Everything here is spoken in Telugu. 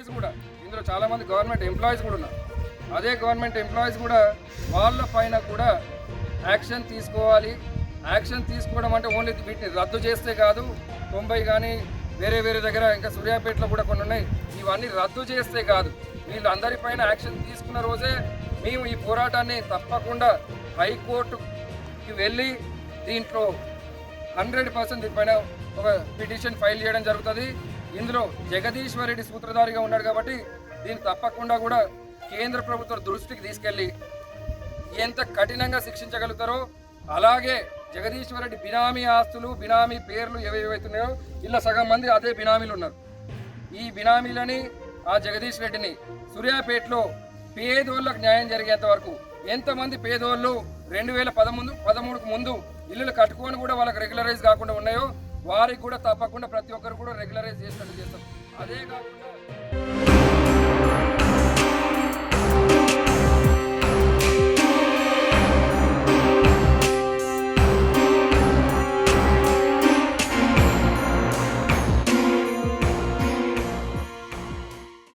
ఎంప్లాయీస్ కూడా. ఇందులో చాలామంది గవర్నమెంట్ ఎంప్లాయీస్ కూడా ఉన్నారు. అదే గవర్నమెంట్ ఎంప్లాయీస్ కూడా వాళ్ళ పైన కూడా యాక్షన్ తీసుకోవాలి. యాక్షన్ తీసుకోవడం అంటే ఓన్లీ వీటిని రద్దు చేస్తే కాదు తొంభై కానీ వేరే వేరే దగ్గర ఇంకా సూర్యాపేటలో కూడా కొన్ని ఉన్నాయి. ఇవన్నీ రద్దు చేస్తే కాదు. వీళ్ళందరిపైన యాక్షన్ తీసుకున్న రోజే మేము ఈ పోరాటాన్ని తప్పకుండా హైకోర్టుకి వెళ్ళి దీంట్లో హండ్రెడ్ పర్సెంట్ దీనిపైన ఒక పిటిషన్ ఫైల్ చేయడం జరుగుతుంది. ఇందులో జగదీశ్వర్ రెడ్డి సూత్రధారిగా ఉన్నాడు కాబట్టి దీన్ని తప్పకుండా కూడా కేంద్ర ప్రభుత్వ దృష్టికి తీసుకెళ్ళి ఎంత కఠినంగా శిక్షించగలుగుతారో అలాగే జగదీశ్వర్ రెడ్డి బినామీ ఆస్తులు బినామీ పేర్లు ఏవేవైతున్నాయో ఇలా సగం మంది అదే బినామీలు ఉన్నారు. ఈ బినామీలని ఆ జగదీష్ రెడ్డిని సూర్యాపేటలో పేదోళ్ళకు న్యాయం జరిగేంత వరకు ఎంతమంది పేదోళ్ళు రెండు వేల పదమూడు పదమూడుకు ముందు ఇల్లులు కట్టుకొని కూడా వాళ్ళకి రెగ్యులరైజ్ కాకుండా ఉన్నాయో వారికి కూడా తప్పకుండా ప్రతి ఒక్కరు కూడా రెగ్యులరైజ్ చేసినట్టు చేస్తాం అదే కాకుండా